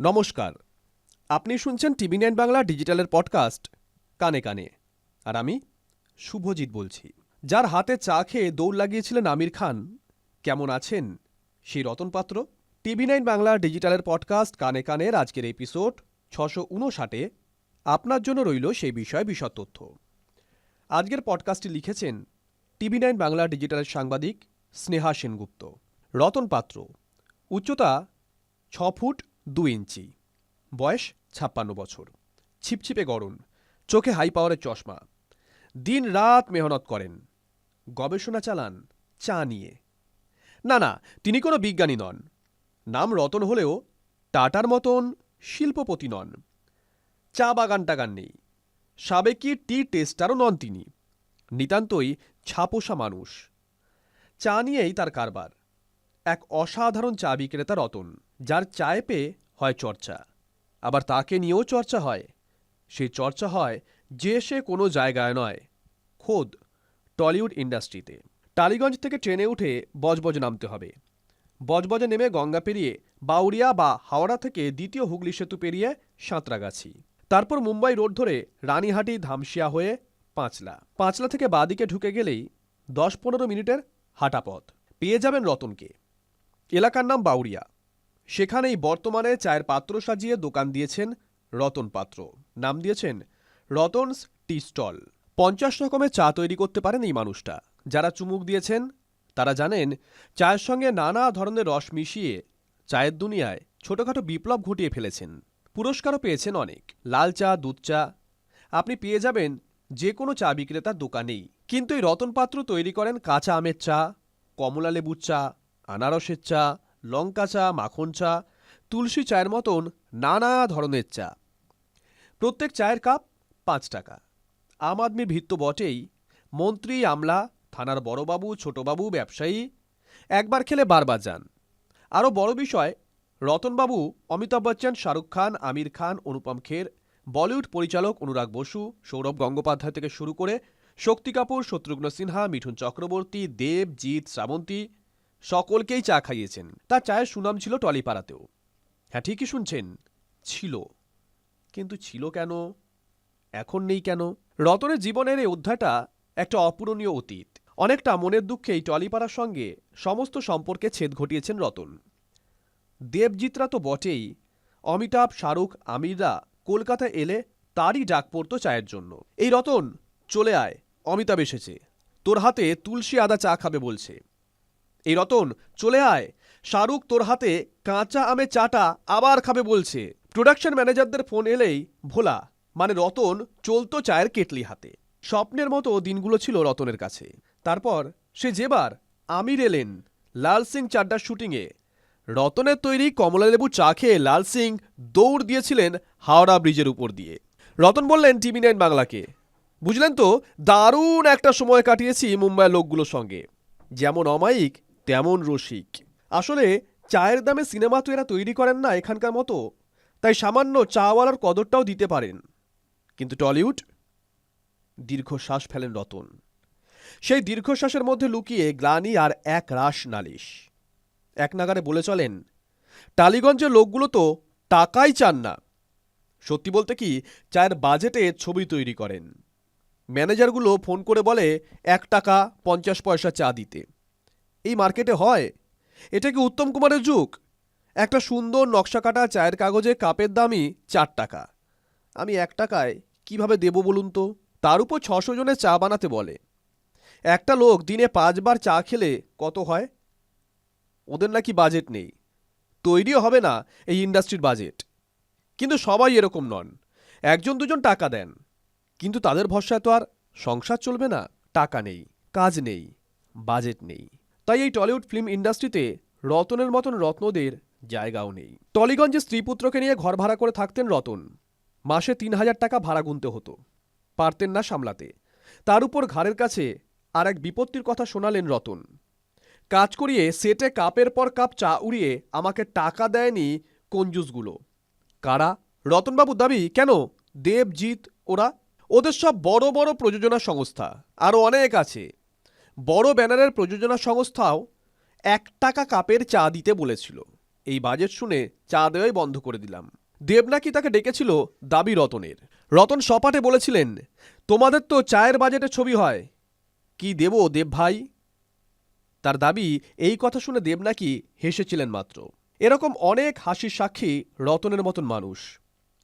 নমস্কার। আপনি শুনছেন টিভি নাইন বাংলা ডিজিটালের পডকাস্ট কানে কানে। আর আমি শুভজিৎ বলছি। যার হাতে চা খেয়ে দৌড় লাগিয়েছিলেন আমির খান, কেমন আছেন? সেই রতন পাত্র, টিভি নাইন বাংলা ডিজিটালের পডকাস্ট কানে কানের আজকের এপিসোড ছশো উনষাটে। আপনার জন্য রইল সেই বিষয়ে বিশদ তথ্য। আজকের পডকাস্টটি লিখেছেন টিভি নাইন বাংলা ডিজিটালের সাংবাদিক স্নেহা সেনগুপ্ত। রতন পাত্র, উচ্চতা ছ ফুট দু ইঞ্চি। বয়স ছাপ্পান্ন বছর। ছিপছিপে গরম চোখে হাই পাওয়ারের চশমা। দিন রাত মেহনত করেন। গবেষণা চালান, চা নিয়ে। না না, তিনি কোনো বিজ্ঞানী নন। নাম রতন হলেও টাটার মতন শিল্পপতি নন। চা বাগান টাগান নেই। সাবেকি টি টেস্টারও নন তিনি। নিতান্তই ছাপোষা মানুষ। চা নিয়েই তার কারবার। এক অসাধারণ চা বিক্রেতা রতন, যার চায়ে পেয়ে হয় চর্চা। আবার তাকে নিয়েও চর্চা হয়। সেই চর্চা হয় যে সে কোনো জায়গায় নয়, খোদ টলিউড ইন্ডাস্ট্রিতে। টালিগঞ্জ থেকে ট্রেনে উঠে বজবজ নামতে হবে। বজবজে নেমে গঙ্গা পেরিয়ে বাউরিয়া বা হাওড়া থেকে দ্বিতীয় হুগলি সেতু পেরিয়ে সাঁতরাগাছি। তারপর মুম্বাই রোড ধরে রানীহাটি ধামসিয়া হয়ে পাঁচলা। পাঁচলা থেকে বাদিকে ঢুকে গেলেই দশ পনেরো মিনিটের হাঁটা পথ পেয়ে যাবেন রতনকে। এলাকার নাম বাউরিয়া। সেখানেই বর্তমানে চায়ের পাত্র সাজিয়ে দোকান দিয়েছেন রতন পাত্র। নাম দিয়েছেন রতনস টি স্টল। পঞ্চাশ রকমের চা তৈরি করতে পারেন এই মানুষটা। যারা চুমুক দিয়েছেন, তারা জানেন চায়ের সঙ্গে নানা ধরনের রস মিশিয়ে চায়ের দুনিয়ায় ছোটখাটো বিপ্লব ঘটিয়ে ফেলেছেন। পুরস্কারও পেয়েছেন অনেক। লাল চা, দুধ চা, আপনি পেয়ে যাবেন যে কোনো চা বিক্রেতার দোকানেই। কিন্তু এই রতন পাত্র তৈরি করেন কাঁচা আমের চা কমলা লেবুর চা আনারসের চা, লঙ্কা চা, মাখন চা, তুলসী চায়ের মতন নানা ধরনের চা। প্রত্যেক চায়ের কাপ পাঁচ টাকা। আম আদমি ভিত্ত বটেই। মন্ত্রী, আমলা, থানার বড়বাবু, ছোটবাবু, ব্যবসায়ী, একবার খেলে বারবার যান। আরও বড় বিষয়, রতনবাবু, অমিতাভ বচ্চন, শাহরুখ খান, আমির খান, অনুপম খের, বলিউড পরিচালক অনুরাগ বসু, সৌরভ গঙ্গোপাধ্যায় থেকে শুরু করে শক্তি কাপুর, শত্রুঘ্ন সিনহা, মিঠুন চক্রবর্তী, দেব, জিৎ, শ্রাবন্তী সকলকেই চা খাইয়েছেন। তার চায়ের সুনাম ছিল টলিপাড়াতেও। হ্যাঁ ঠিকই শুনছেন, ছিল। কিন্তু ছিল কেন? এখন নেই কেন? রতনের জীবনের এই অধ্যায়টা একটা অপূরণীয় অতীত। অনেকটা মনের দুঃখেই টলিপাড়ার সঙ্গে সমস্ত সম্পর্কে ছেদ ঘটিয়েছেন রতন। দেবজিৎরা তো বটেই, অমিতাভ, শাহরুখ, আমিররা কলকাতা এলে তারই ডাক পড়তো চায়ের জন্য। এই রতন, চলে আয়, অমিতাভ এসেছে। তোর হাতে তুলসী আদা চা খাবে বলছে। এই রতন, চলে আয়। শাহরুখ তোর হাতে কাঁচা আমের চাটা আবার খাবে বলছে। প্রোডাকশন ম্যানেজারদের ফোন এলেই, ভোলা মানে রতন, চলতো চায়ের কেটলি হাতে। স্বপ্নের মতো দিনগুলো ছিল রতনের কাছে। তারপর সে যেবার আমির এলেন লাল সিং চাড্ডার শুটিংয়ে রতনের তৈরি কমলালেবু চা খেয়ে লাল সিং দৌড় দিয়েছিলেন হাওড়া ব্রিজের উপর দিয়ে। রতন বললেন, টিভি নাইন বাংলাকে। বুঝলেন তো, দারুণ একটা সময় কাটিয়েছি মুম্বাইয়ের লোকগুলোর সঙ্গে। যেমন অমায়িক তেমন রসিক। আসলে, চায়ের দামে সিনেমা তো এরা তৈরি করেন না এখানকার মতো। তাই সামান্য চাওয়ালার কদরটাও দিতে পারেন। কিন্তু টলিউড? দীর্ঘশ্বাস ফেলেন রতন। সেই দীর্ঘশ্বাসের মধ্যে লুকিয়ে গ্লানি আর এক রাস নালিশ। এক নাগারে বলে চলেন, টালিগঞ্জের লোকগুলো তো টাকাই চান না। সত্যি বলতে কি, চায়ের বাজেটে ছবি তৈরি করেন। ম্যানেজারগুলো ফোন করে বলে, এক টাকা পঞ্চাশ পয়সা চা দিতে। এই মার্কেটে হয়? এটা কি উত্তম কুমারের যুগ? একটা সুন্দর নকশা কাটা চায়ের কাগজে কাপের দামই চার টাকা। আমি এক টাকায় কীভাবে দেব বলুন তো? তার উপর ছশো জনের চা বানাতে বলে। একটা লোক দিনে পাঁচবার চা খেলে কত হয়? ওদের নাকি বাজেট নেই। তৈরিও হবে না এই ইন্ডাস্ট্রির বাজেট। কিন্তু সবাই এরকম নন। একজন দুজন টাকা দেন। কিন্তু তাদের ভরসায় তো আর সংসার চলবে না। টাকা নেই, কাজ নেই, বাজেট নেই। তাই এই টলিউড ফিল্ম ইন্ডাস্ট্রিতে রতনের মতন রত্নদের জায়গাও নেই। টলিগঞ্জে স্ত্রীপুত্রকে নিয়ে ঘর ভাড়া করে থাকতেন রতন। মাসে তিন হাজার টাকা ভাড়া গুনতে হতো। পারতেন না সামলাতে। তার উপর ঘাড়ের কাছে আর এক বিপত্তির কথা শোনালেন রতন। কাজ করিয়ে সেটে কাপের পর কাপ চা উড়িয়ে আমাকে টাকা দেয়নি কঞ্জুসগুলো। কারা? রতনবাবু দাবি, কেন? দেবজিৎ ওরা? ওদের সব বড় বড় প্রযোজনা সংস্থা। আরও অনেক আছে। বড় ব্যানারের প্রযোজনা সংস্থাও এক টাকা কাপের চা দিতে বলেছিল। এই বাজেট শুনে চা দেওয়াই বন্ধ করে দিলাম। দেব নাকি তাকে ডেকেছিল? দাবি রতনের। রতন সপাটে বলেছিলেন, তোমাদের তো চায়ের বাজেটে ছবি হয়। কি দেব দেব ভাই? তার দাবি, এই কথা শুনে দেব নাকি হেসেছিলেন মাত্র। এরকম অনেক হাসির সাক্ষী রতনের মতন মানুষ।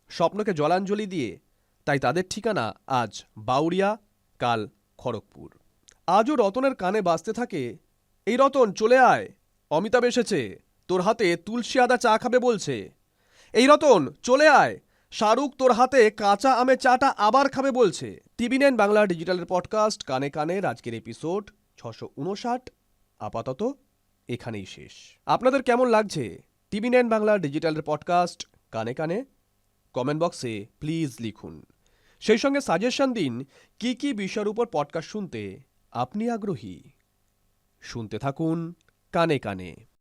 স্বপ্নকে জলাঞ্জলি দিয়ে, তাই তাদের ঠিকানা আজ বাউরিয়া কাল খড়গপুর। আজও রতনের কানে বাজতে থাকে, এই রতন, চলে আয়। অমিতাভ এসেছে। তোর হাতে তুলসী আদা চা খাবে বলছে। এই রতন, চলে আয়। শাহরুখ তোর হাতে কাঁচা আমের চাটা আবার খাবে বলছে। টিভি নাইন বাংলা ডিজিটালের পডকাস্ট, কানে কানে আজকের এপিসোড ছশো উনষাট। আপাতত এখানেই শেষ। আপনাদের কেমন লাগছে? টিভি নাইন বাংলা ডিজিটালের পডকাস্ট, কানে কানে? কমেন্ট বক্সে প্লিজ লিখুন। সেই সঙ্গে সাজেশন দিন, কি কি বিষয়ের উপর পডকাস্ট শুনতে। আপনি আগ্রহী। শুনতে থাকুন কানে কানে।